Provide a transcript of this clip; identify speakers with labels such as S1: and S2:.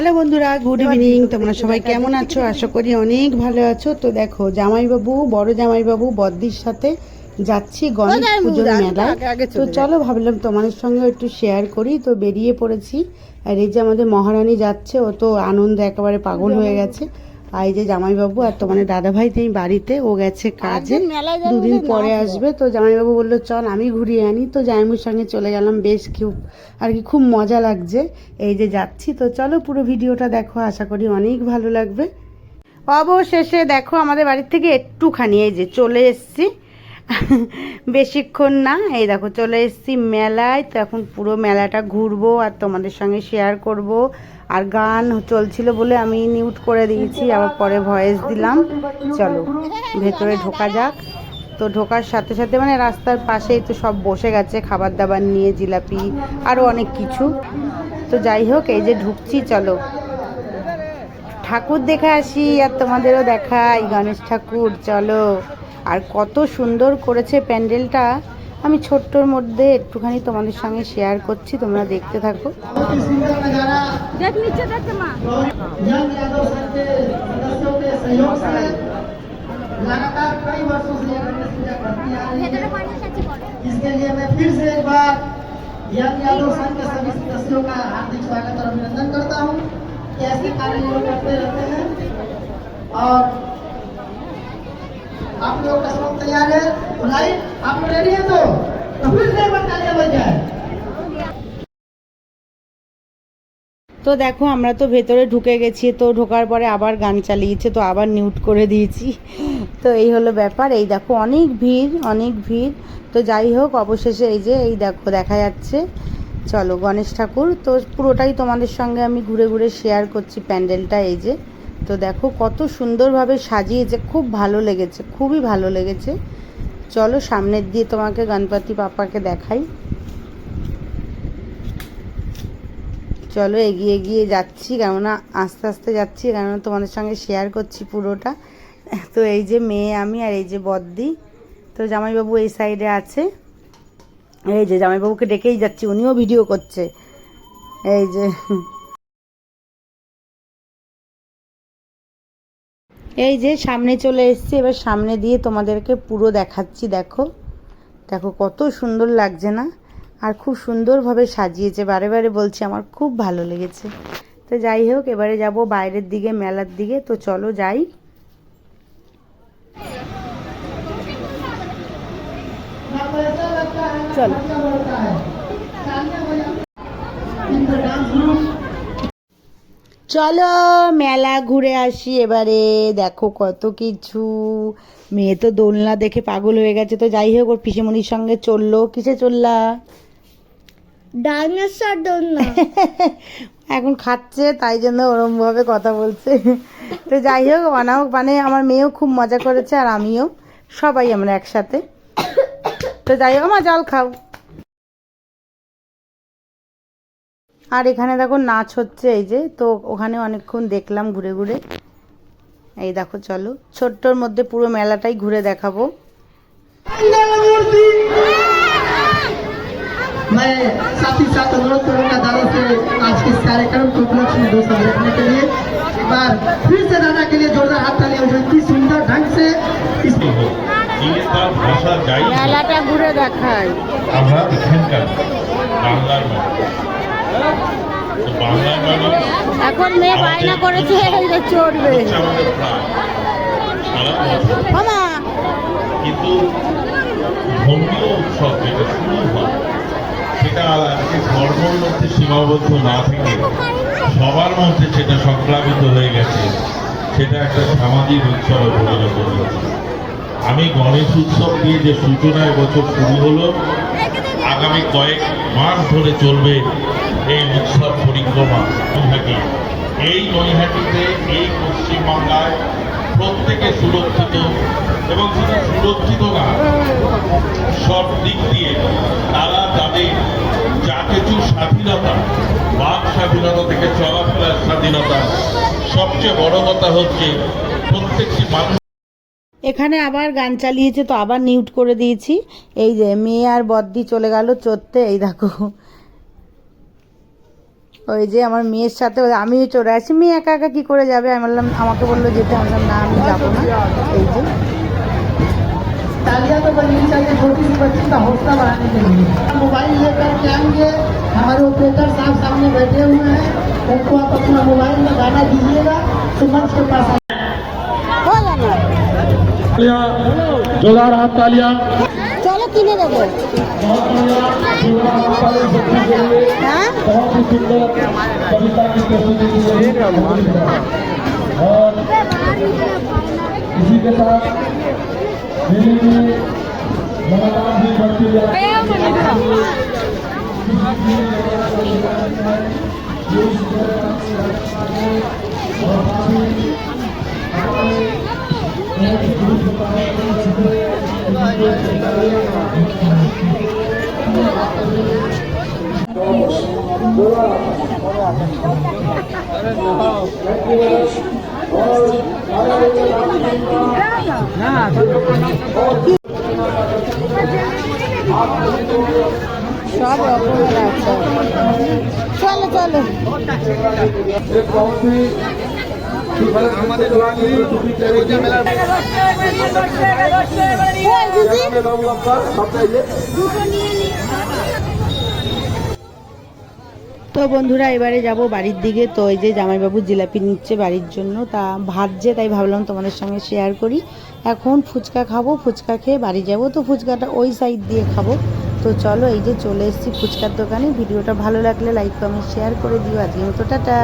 S1: Hello বন্ধুরা good evening তোমরা সবাই কেমন আছো? আশা করি অনেক ভালো আছো। তো দেখো জামাইবাবু বড় জামাইবাবু বদ্দির সাথে যাচ্ছি গণেশ পুজোর মেলায়। তো চলো ভাবলাম তোমাদের সঙ্গে একটু শেয়ার করি। তো বেরিয়ে পড়েছি। আর এই যে আমাদের মহারানী যাচ্ছে ও তো আনন্দে একেবারে পাগল হয়ে গেছে। আর এই যে জামাইবাবু আর তোমাদের দাদাভাই তুমি বাড়িতে ও গেছে কাজে। দুদিন পরে আসবে। তো জামাইবাবু বলল চল আমি ঘুরিয়ে আনি। তো জামাইবুর সঙ্গে চলে গেলাম। বেশ খুব আর কি খুব মজা লাগছে। এই যে যাচ্ছি। তো চলো পুরো ভিডিওটা দেখো। আশা করি অনেক ভালো লাগবে। অবশেষে দেখো আমাদের বাড়ির থেকে একটুখানি এই যে চলে এসছি। বেশিক্ষণ না। এই দেখো, চলে এসছি মেলায়। তো এখন পুরো মেলাটা ঘুরবো আর তোমাদের সঙ্গে শেয়ার করব। আর গান চলছিল বলে আমি মিউট করে দিয়েছি, আবার পরে ভয়েস দিলাম। চলো, ভেতরে ঢোকা যাক। তো ঢোকার সাথে সাথে মানে রাস্তার পাশেই তো সব বসে গেছে, খাবার দাবার নিয়ে, জিলাপি আরও অনেক কিছু। তো যাই হোক, এই যে ঢুকছি, চলো। ঠাকুর দেখে আসি আর তোমাদেরও দেখাই গণেশ ঠাকুর চলো আর কত সুন্দর করেছে প্যান্ডেলটা আমি ছোট্টর মধ্যে একটুখানি তোমাদের সঙ্গে শেয়ার করছি তোমরা দেখতে থাকো
S2: দেখ নিচে দেখতে মা
S3: जन यादव सर के सदस्यों के सहयोग से लगातार कई वर्षों से ये गणेश पूजा करती आ रही है इसके लिए मैं फिर से एक बार यन यादव सर के सभी सदस्यों का हार्दिक स्वागत और अभिनंदन करता हूँ कि ऐसे कार्य ये लोग करते रहते हैं और आप लोग का सब तैयार है बुलाई आप लोग रेडी है तो तो फिर से एक बार तालियां बज जाए
S1: তো দেখো আমরা তো ভেতরে ঢুকে গেছি তো ঢোকার পরে আবার গান চালিয়েছে তো আবার নিউট করে দিয়েছি তো এই হলো ব্যাপার এই দেখো অনেক ভিড় অনেক ভিড় তো যাই হোক অবশেষে এই যে এই দেখো দেখা যাচ্ছে চলো, গণেশ ঠাকুর। তো পুরোটাই তোমাদের সঙ্গে আমি ঘুরে ঘুরে শেয়ার করছি প্যান্ডেলটা, এই যে। তো দেখো, কত সুন্দরভাবে সাজিয়েছে, খুব ভালো লেগেছে, খুবই ভালো লেগেছে। চলো, সামনের দিয়ে তোমাকে গণপতি পাপাকে দেখাই। চলো, এগিয়ে এগিয়ে যাচ্ছি, কেননা আস্তে আস্তে যাচ্ছি, কেননা তোমাদের সঙ্গে শেয়ার করছি পুরোটা। তো এই যে মেয়ে আমি আর এই যে বদ্দি। তো জামাইবাবু এই সাইডে আছে। এই যে জামাইবাবুকে ডেকেই যাচ্ছি, উনিও ভিডিও করছে। এই যে। এই যে সামনে চলে এসছি, এবার সামনে দিয়ে তোমাদেরকে পুরো দেখাচ্ছি, দেখো। দেখো কত সুন্দর লাগছে না? আর খুব সুন্দরভাবে সাজিয়েছে, বারে বারে বলছি আমার খুব ভালো লেগেছে। তো যাই হোক, এবারে যাব বাইরের দিকে, মেলার দিকে। তো চলো যাই। চলো। চলো মেলা ঘুরে আসি এবারে। দেখো কত কিছু। মেয়ে তো দোলনা দেখে পাগল হয়ে গেছে তো যাই হোক ওর পিসেমণির সঙ্গে চলল। কিসে চললা?
S2: ডাইনোসর দোলনা।
S1: এখন খাচ্ছে তাই জন্য ওরম ভাবে কথা বলছে। তো যাই হোক বানাও মানে আমার মেয়েও খুব মজা করেছে আর আমিও। সবাই আমরা একসাথে। তো যাই হোক আমার জল খাও আর এখানে দেখো নাচ হচ্ছে এই যে তো ওখানে অনেকক্ষণ দেখলাম ঘুরে ঘুরে এই দেখো চলো ছোট্টর মধ্যে পুরো মেলাটাই ঘুরে দেখাবো
S3: मंगलमूर्ति मैं साथ ही साथ अनुरोध करूंगा दादा से आज के इस कार्यक्रम के उपलक्ष्य में दो शब्द रखने के लिए एक बार फिर से दादा के लिए जोरदार
S1: ঘুরে দেখায়
S4: আমরা এখানকার বাংলার বাংলার
S1: এখন মেয়ে বায়না করেছে চড়বে। মামা
S4: কিন্তু ধর্মীয় উৎসব যেটা শুরু হয় সেটা আজকে ধর্মের মধ্যে সীমাবদ্ধ না থেকে সবার মধ্যে সেটা সংক্রামিত হয়ে গেছে সেটা একটা সামাজিক উৎসবে পরিণত হয়েছে। আমি গণেশ উৎসব দিয়ে যে সূচনা এবছর শুরু হলো, আগামী কয়েক মাস ধরে চলবে এই উৎসব পরিক্রমা নৈহাটি এই নৈহাটিতে এই পশ্চিমবাংলায় প্রত্যেকে সুরক্ষিত এবং শুধু সুরক্ষিত না, সব দিক দিয়ে তারা তাদের যা কিছু স্বাধীনতা, বাক স্বাধীনতা থেকে চলাফেরার স্বাধীনতা, সবচেয়ে বড় কথা হচ্ছে প্রত্যেকটি মানুষ
S1: এখানে আবার গান চালিয়েছে তো আবার নিউট করে দিয়েছি এই যে মেয়ে আর বদ্দি চলে গেল চড়তে এই দেখো ওই যে আমার মেয়ের সাথে ওই আমিও চলে আসি মেয়ে একা একা কী করে যাবে আমি বললাম আমাকে বললো যেতে আমি বললাম না আমি যাবো না এই যে
S3: तालियां तो बननी चाहिए छोटी सी बच्ची का हौसला बढ़ाने के लिए मोबाइल लेकर के आएंगे हमारे ऑपरेटर साहब सामने बैठे हुए हैं उनको आप अपना मोबाइल में गाना दीजिएगा तो मंच के पास
S5: তালিয়া জোলার হাত তালিয়া
S1: চলো কিনে দেব
S5: और इसी के साथ भी बढ़ती जा रही है
S1: সব রকমের আছে চলো চলো। তো বন্ধুরা, এবারে যাব বাড়ির দিকে। তো এই যে জামাইবাবু জিলাপি নিচ্ছে বাড়ির জন্য, তা ভাজছে, তাই ভাবলাম তোমাদের সঙ্গে শেয়ার করি। এখন ফুচকা খাব, ফুচকা খেয়ে বাড়ি যাব। তো ফুচকাটা ওই সাইড দিয়ে খাব। তো চলো, এই যে চলে এসেছি ফুচকার দোকানে। ভিডিওটা ভালো লাগলে লাইক কমেন্ট শেয়ার করে দিও। আজকের মতো, টাটা।